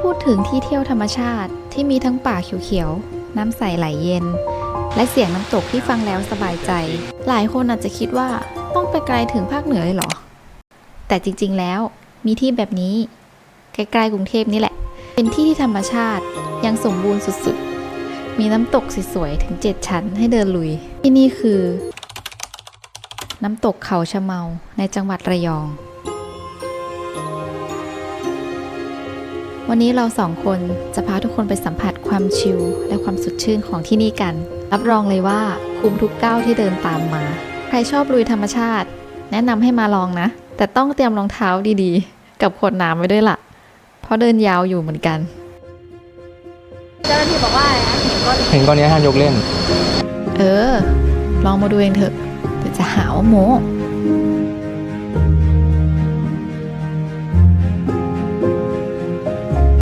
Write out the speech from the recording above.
พูดถึงที่เที่ยวธรรมชาติที่มีทั้งป่าเขียวๆ น้ำใสไหลเย็น และเสียงน้ำตกที่ฟังแล้วสบายใจ หลายคนอาจจะคิดว่าต้องไปไกลถึงภาคเหนือเลยเหรอ แต่จริงๆแล้วมีที่แบบนี้ ใกล้ๆกรุงเทพนี่แหละ เป็นที่ที่ธรรมชาติยังสมบูรณ์สุดๆ มีน้ำตกสวยๆถึง 7 ชั้นให้เดินลุย ที่นี่คือ น้ำตกเขาชะเมาในจังหวัดระยอง วันนี้เราสองคนจะพาทุกคนไปสัมผัสความชิลและความสดชื่นของที่นี่กัน รับรองเลยว่าคุ้มทุกก้าวที่เดินตามมา ใครชอบลุยธรรมชาติ แนะนำให้มาลองนะ แต่ต้องเตรียมรองเท้าดีๆ กับขวดน้ำไว้ด้วยล่ะ เพราะเดินยาวอยู่เหมือนกัน เจ้าหน้าที่บอกว่าอะไรนะเห็นก้อนเห็นก้อนนี้ห้ามยกเล่น เออ ลองมาดูเองเถอะเดี๋ยวจะหาว่าโม